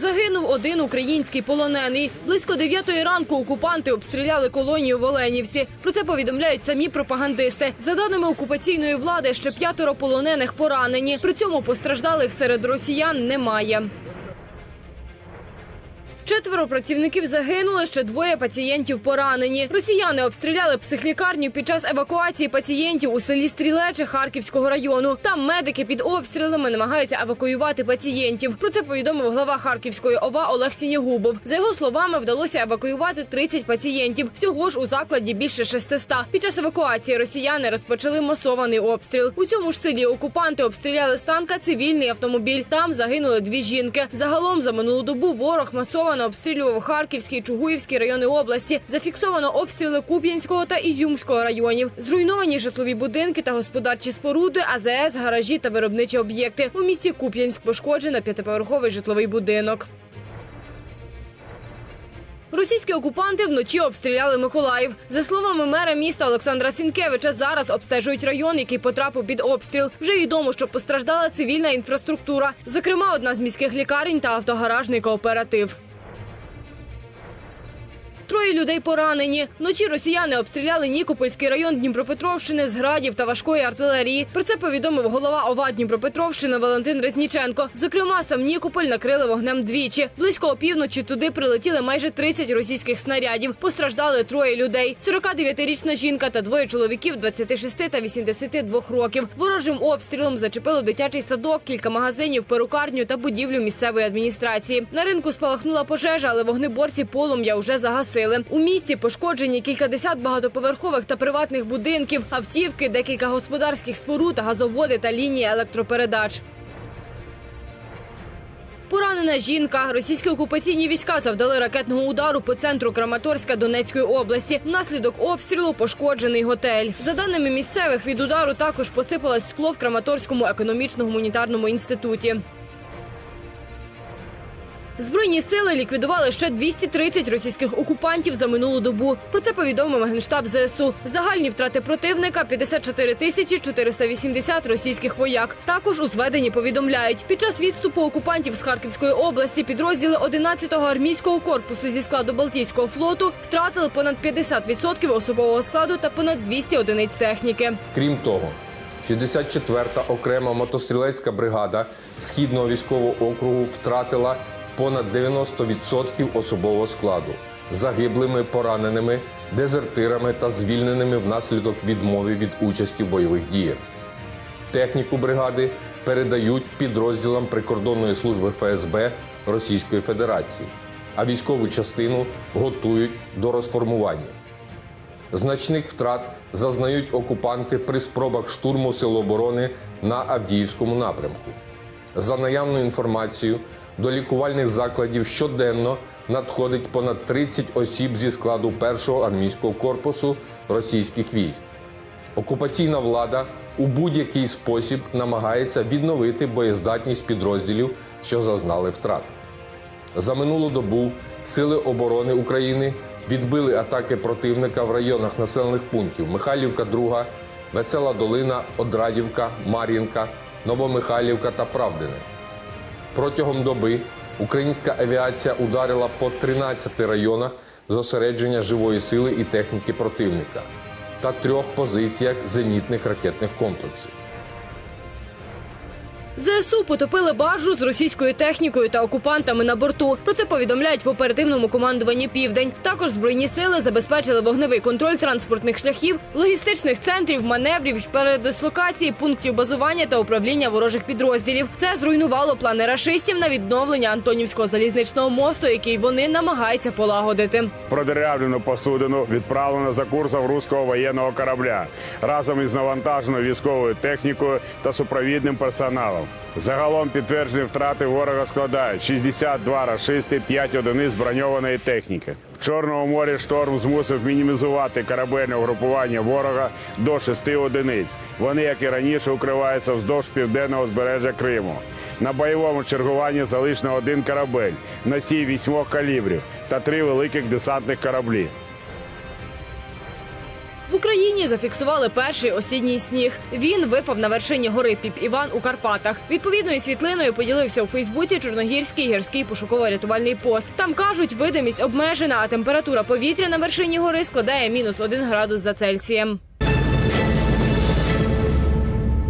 Загинув один український полонений. Близько дев'ятої ранку окупанти обстріляли колонію в Оленівці. Про це повідомляють самі пропагандисти. За даними окупаційної влади, ще п'ятеро полонених поранені. При цьому постраждалих серед росіян немає. Четверо працівників загинули, ще двоє пацієнтів поранені. Росіяни обстріляли психлікарню під час евакуації пацієнтів у селі Стрілече Харківського району. Там медики під обстрілами намагаються евакуювати пацієнтів. Про це повідомив глава Харківської ОВА Олег Сінігубов. За його словами, вдалося евакуювати 30 пацієнтів. Всього ж у закладі більше 600. Під час евакуації росіяни розпочали масований обстріл. У цьому ж селі окупанти обстріляли з танка цивільний автомобіль. Там загинули дві жінки. Загалом за минулу добу ворог масово обстрілював Харківський, Чугуївський райони області. Зафіксовано обстріли Куп'янського та Ізюмського районів. Зруйновані житлові будинки та господарчі споруди, АЗС, гаражі та виробничі об'єкти. У місті Куп'янськ пошкоджено п'ятиповерховий житловий будинок. Російські окупанти вночі обстріляли Миколаїв. За словами мера міста Олександра Сінкевича, зараз обстежують район, який потрапив під обстріл. Вже відомо, що постраждала цивільна інфраструктура, зокрема, одна з міських лікарень та автогаражний кооператив. Людей поранені. Вночі росіяни обстріляли Нікопольський район Дніпропетровщини з градів та важкої артилерії. Про це повідомив голова ОВА Дніпропетровщини Валентин Резніченко. Зокрема, сам Нікополь накрили вогнем двічі. Близько опівночі туди прилетіли майже 30 російських снарядів. Постраждали троє людей: 49-річна жінка та двоє чоловіків 26 та 82 років. Ворожим обстрілом зачепило дитячий садок, кілька магазинів, перукарню та будівлю місцевої адміністрації. На ринку спалахнула пожежа, але вогнеборці полум'я вже загасили. У місті пошкоджені кількадесят багатоповерхових та приватних будинків, автівки, декілька господарських споруд, газоводи та лінії електропередач. Поранена жінка. Російські окупаційні війська завдали ракетного удару по центру Краматорська Донецької області. Внаслідок обстрілу пошкоджений готель. За даними місцевих, від удару також посипалось скло в Краматорському економічно-гуманітарному інституті. Збройні сили ліквідували ще 230 російських окупантів за минулу добу. Про це повідомив генштаб ЗСУ. Загальні втрати противника 54 тисячі 480 російських вояк. Також у зведенні повідомляють, під час відступу окупантів з Харківської області підрозділи 11-го армійського корпусу зі складу Балтійського флоту втратили понад 50% особового складу та понад 200 одиниць техніки. Крім того, 64-та окрема мотострілецька бригада Східного військового округу втратила понад 90% особового складу загиблими, пораненими, дезертирами та звільненими внаслідок відмови від участі в бойових діях. Техніку бригади передають підрозділам прикордонної служби ФСБ Російської Федерації, а військову частину готують до розформування. Значних втрат зазнають окупанти при спробах штурму Сил оборони на Авдіївському напрямку. За наявною інформацією, до лікувальних закладів щоденно надходить понад 30 осіб зі складу першого армійського корпусу російських військ. Окупаційна влада у будь-який спосіб намагається відновити боєздатність підрозділів, що зазнали втрат. За минулу добу Сили оборони України відбили атаки противника в районах населених пунктів Михайлівка, 2, Весела Долина, Одрадівка, Мар'їнка, Новомихайлівка та Правдине. Протягом доби українська авіація ударила по 13 районах зосередження живої сили і техніки противника та трьох позиціях зенітних ракетних комплексів. ЗСУ потопили баржу з російською технікою та окупантами на борту. Про це повідомляють в оперативному командуванні Південь. Також збройні сили забезпечили вогневий контроль транспортних шляхів, логістичних центрів, маневрів, передислокації, пунктів базування та управління ворожих підрозділів. Це зруйнувало плани рашистів на відновлення Антонівського залізничного мосту, який вони намагаються полагодити. Продерявлену посудину відправлено за курсом руського воєнного корабля разом із навантаженою військовою технікою та супровідним персоналом. Загалом підтверджені втрати ворога складають 62 рашисти, 5 одиниць броньованої техніки. В Чорному морі шторм змусив мінімізувати корабельне угрупування ворога до 6 одиниць. Вони, як і раніше, укриваються вздовж південного збережжя Криму. На бойовому чергуванні залишено один корабель, носій вісьмох калібрів та три великих десантних кораблі. В Україні зафіксували перший осінній сніг. Він випав на вершині гори Піп Іван у Карпатах. Відповідною світлиною поділився у Фейсбуці Чорногірський гірський пошуково-рятувальний пост. Там кажуть, видимість обмежена, а температура повітря на вершині гори складає мінус один градус за Цельсієм.